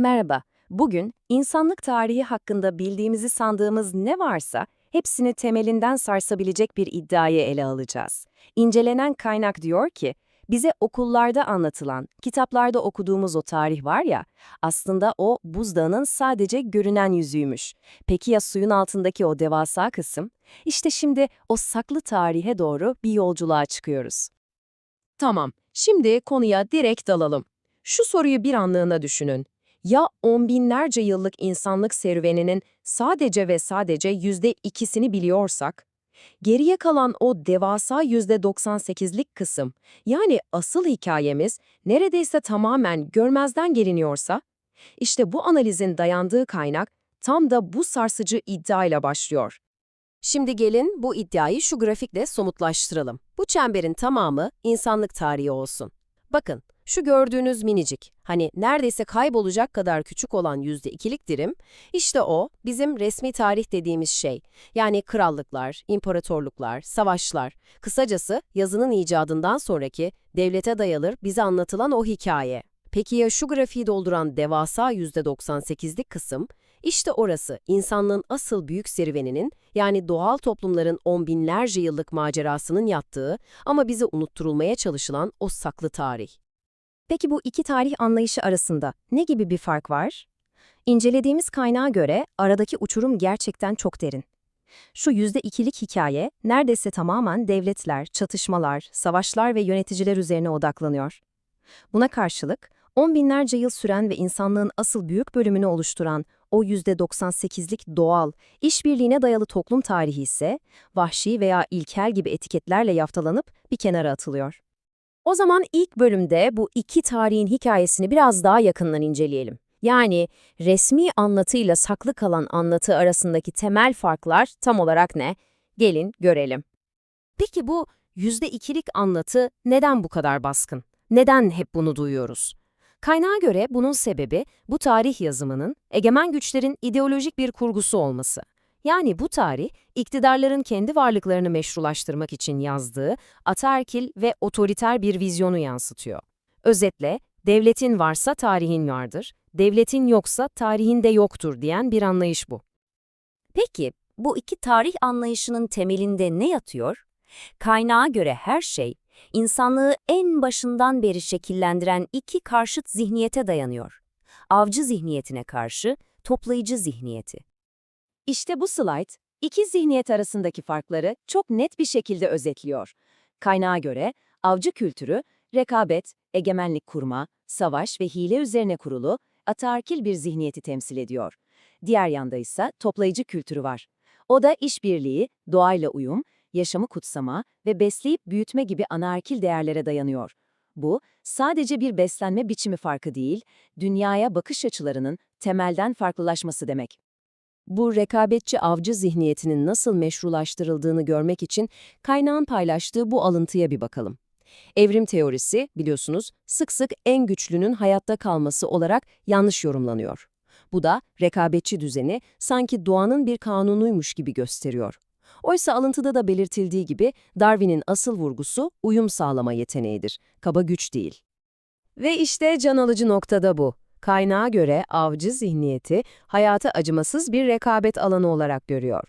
Merhaba. Bugün insanlık tarihi hakkında bildiğimizi sandığımız ne varsa hepsini temelinden sarsabilecek bir iddiayı ele alacağız. İncelenen kaynak diyor ki, bize okullarda anlatılan, kitaplarda okuduğumuz o tarih var ya, aslında o buzdağının sadece görünen yüzüymüş. Peki ya suyun altındaki o devasa kısım? İşte şimdi o saklı tarihe doğru bir yolculuğa çıkıyoruz. Tamam, şimdi konuya direkt dalalım. Şu soruyu bir anlığına düşünün. Ya on binlerce yıllık insanlık serüveninin sadece ve sadece yüzde ikisini biliyorsak, geriye kalan o devasa yüzde 98'lik kısım, yani asıl hikayemiz neredeyse tamamen görmezden geliniyorsa, işte bu analizin dayandığı kaynak tam da bu sarsıcı iddiayla başlıyor. Şimdi gelin bu iddiayı şu grafikle somutlaştıralım. Bu çemberin tamamı insanlık tarihi olsun. Bakın, şu gördüğünüz minicik, hani neredeyse kaybolacak kadar küçük olan %2'lik dirim, işte o bizim resmi tarih dediğimiz şey. Yani krallıklar, imparatorluklar, savaşlar, kısacası yazının icadından sonraki devlete dayalır bize anlatılan o hikaye. Peki ya şu grafiği dolduran devasa %98'lik kısım? İşte orası insanlığın asıl büyük serüveninin yani doğal toplumların on binlerce yıllık macerasının yattığı ama bize unutturulmaya çalışılan o saklı tarih. Peki bu iki tarih anlayışı arasında ne gibi bir fark var? İncelediğimiz kaynağa göre aradaki uçurum gerçekten çok derin. Şu %2'lik hikaye neredeyse tamamen devletler, çatışmalar, savaşlar ve yöneticiler üzerine odaklanıyor. Buna karşılık, on binlerce yıl süren ve insanlığın asıl büyük bölümünü oluşturan o %98'lik doğal, işbirliğine dayalı toplum tarihi ise vahşi veya ilkel gibi etiketlerle yaftalanıp bir kenara atılıyor. O zaman ilk bölümde bu iki tarihin hikayesini biraz daha yakından inceleyelim. Yani resmi anlatıyla saklı kalan anlatı arasındaki temel farklar tam olarak ne? Gelin görelim. Peki bu %2'lik anlatı neden bu kadar baskın? Neden hep bunu duyuyoruz? Kaynağa göre bunun sebebi bu tarih yazımının egemen güçlerin ideolojik bir kurgusu olması. Yani bu tarih, iktidarların kendi varlıklarını meşrulaştırmak için yazdığı ataerkil ve otoriter bir vizyonu yansıtıyor. Özetle, devletin varsa tarihin vardır, devletin yoksa tarihin de yoktur diyen bir anlayış bu. Peki, bu iki tarih anlayışının temelinde ne yatıyor? Kaynağa göre her şey, insanlığı en başından beri şekillendiren iki karşıt zihniyete dayanıyor. Avcı zihniyetine karşı toplayıcı zihniyeti. İşte bu slide, iki zihniyet arasındaki farkları çok net bir şekilde özetliyor. Kaynağa göre avcı kültürü, rekabet, egemenlik kurma, savaş ve hile üzerine kurulu, ataerkil bir zihniyeti temsil ediyor. Diğer yanda ise toplayıcı kültürü var. O da işbirliği, doğayla uyum, yaşamı kutsama ve besleyip büyütme gibi anaerkil değerlere dayanıyor. Bu, sadece bir beslenme biçimi farkı değil, dünyaya bakış açılarının temelden farklılaşması demek. Bu rekabetçi avcı zihniyetinin nasıl meşrulaştırıldığını görmek için kaynağın paylaştığı bu alıntıya bir bakalım. Evrim teorisi, biliyorsunuz, sık sık en güçlünün hayatta kalması olarak yanlış yorumlanıyor. Bu da rekabetçi düzeni sanki doğanın bir kanunuymuş gibi gösteriyor. Oysa alıntıda da belirtildiği gibi Darwin'in asıl vurgusu uyum sağlama yeteneğidir, kaba güç değil. Ve işte can alıcı noktada bu. Kaynağa göre avcı zihniyeti hayatı acımasız bir rekabet alanı olarak görüyor.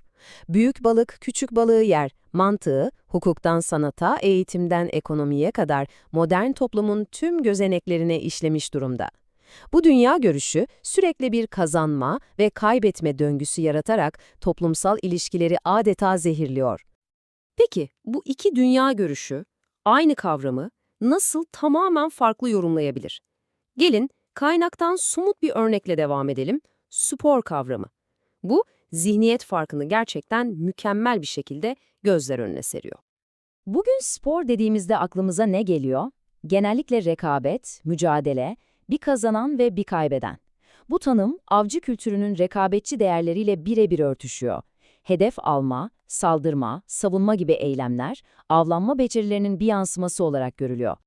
Büyük balık küçük balığı yer mantığı, hukuktan sanata, eğitimden ekonomiye kadar modern toplumun tüm gözeneklerine işlemiş durumda. Bu dünya görüşü sürekli bir kazanma ve kaybetme döngüsü yaratarak toplumsal ilişkileri adeta zehirliyor. Peki bu iki dünya görüşü aynı kavramı nasıl tamamen farklı yorumlayabilir? Gelin kaynaktan somut bir örnekle devam edelim. Spor kavramı. Bu zihniyet farkını gerçekten mükemmel bir şekilde gözler önüne seriyor. Bugün spor dediğimizde aklımıza ne geliyor? Genellikle rekabet, mücadele, bir kazanan ve bir kaybeden. Bu tanım, avcı kültürünün rekabetçi değerleriyle birebir örtüşüyor. Hedef alma, saldırma, savunma gibi eylemler, avlanma becerilerinin bir yansıması olarak görülüyor.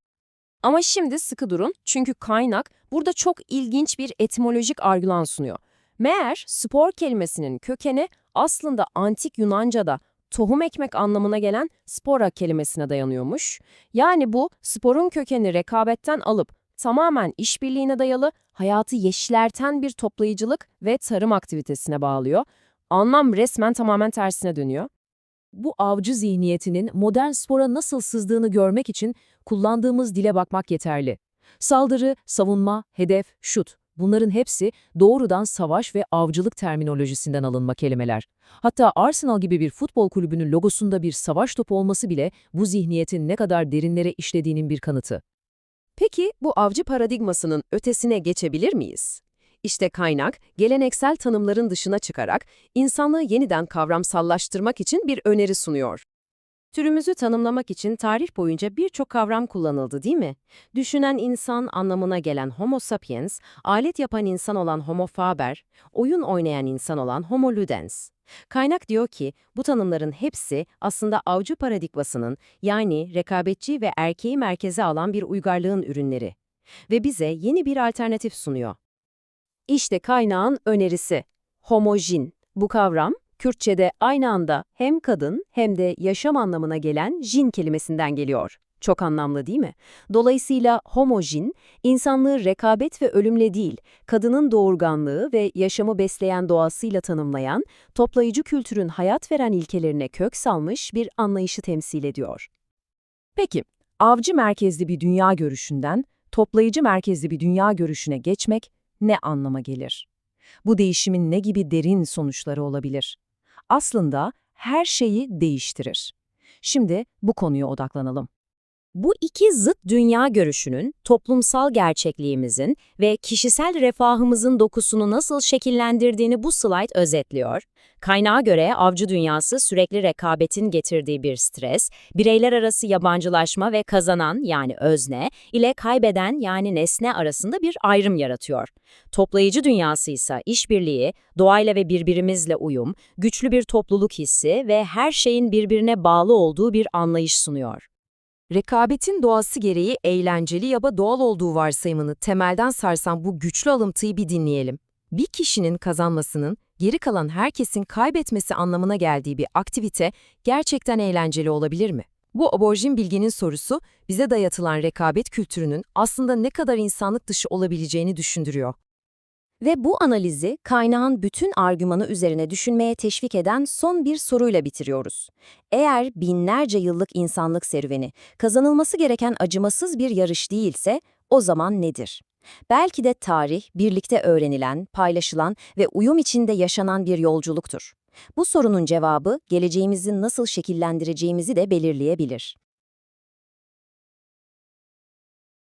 Ama şimdi sıkı durun çünkü kaynak burada çok ilginç bir etimolojik argülan sunuyor. Meğer spor kelimesinin kökeni aslında antik Yunanca'da tohum ekmek anlamına gelen spora kelimesine dayanıyormuş. Yani bu sporun kökeni rekabetten alıp Tamamen işbirliğine dayalı, hayatı yeşerten bir toplayıcılık ve tarım aktivitesine bağlıyor. Anlam resmen tamamen tersine dönüyor. Bu avcı zihniyetinin modern spora nasıl sızdığını görmek için kullandığımız dile bakmak yeterli. Saldırı, savunma, hedef, şut. Bunların hepsi doğrudan savaş ve avcılık terminolojisinden alınma kelimeler. Hatta Arsenal gibi bir futbol kulübünün logosunda bir savaş topu olması bile bu zihniyetin ne kadar derinlere işlediğinin bir kanıtı. Peki bu avcı paradigmasının ötesine geçebilir miyiz? İşte kaynak, geleneksel tanımların dışına çıkarak insanlığı yeniden kavramsallaştırmak için bir öneri sunuyor. Türümüzü tanımlamak için tarih boyunca birçok kavram kullanıldı değil mi? Düşünen insan anlamına gelen Homo sapiens, alet yapan insan olan Homo faber, oyun oynayan insan olan Homo ludens. Kaynak diyor ki bu tanımların hepsi aslında avcı paradigmasının yani rekabetçi ve erkeği merkeze alan bir uygarlığın ürünleri. Ve bize yeni bir alternatif sunuyor. İşte kaynağın önerisi. Homojin. Bu kavram, Kürtçe'de aynı anda hem kadın hem de yaşam anlamına gelen jin kelimesinden geliyor. Çok anlamlı değil mi? Dolayısıyla homojin, insanlığı rekabet ve ölümle değil, kadının doğurganlığı ve yaşamı besleyen doğasıyla tanımlayan, toplayıcı kültürün hayat veren ilkelerine kök salmış bir anlayışı temsil ediyor. Peki, avcı merkezli bir dünya görüşünden toplayıcı merkezli bir dünya görüşüne geçmek ne anlama gelir? Bu değişimin ne gibi derin sonuçları olabilir? Aslında her şeyi değiştirir. Şimdi bu konuya odaklanalım. Bu iki zıt dünya görüşünün toplumsal gerçekliğimizin ve kişisel refahımızın dokusunu nasıl şekillendirdiğini bu slide özetliyor. Kaynağa göre avcı dünyası sürekli rekabetin getirdiği bir stres, bireyler arası yabancılaşma ve kazanan yani özne ile kaybeden yani nesne arasında bir ayrım yaratıyor. Toplayıcı dünyası ise işbirliği, doğayla ve birbirimizle uyum, güçlü bir topluluk hissi ve her şeyin birbirine bağlı olduğu bir anlayış sunuyor. Rekabetin doğası gereği eğlenceli ya doğal olduğu varsayımını temelden sarsan bu güçlü alıntıyı bir dinleyelim. Bir kişinin kazanmasının geri kalan herkesin kaybetmesi anlamına geldiği bir aktivite gerçekten eğlenceli olabilir mi? Bu aborjin bilginin sorusu bize dayatılan rekabet kültürünün aslında ne kadar insanlık dışı olabileceğini düşündürüyor. Ve bu analizi kaynağın bütün argümanı üzerine düşünmeye teşvik eden son bir soruyla bitiriyoruz. Eğer binlerce yıllık insanlık serüveni kazanılması gereken acımasız bir yarış değilse o zaman nedir? Belki de tarih birlikte öğrenilen, paylaşılan ve uyum içinde yaşanan bir yolculuktur. Bu sorunun cevabı geleceğimizi nasıl şekillendireceğimizi de belirleyebilir.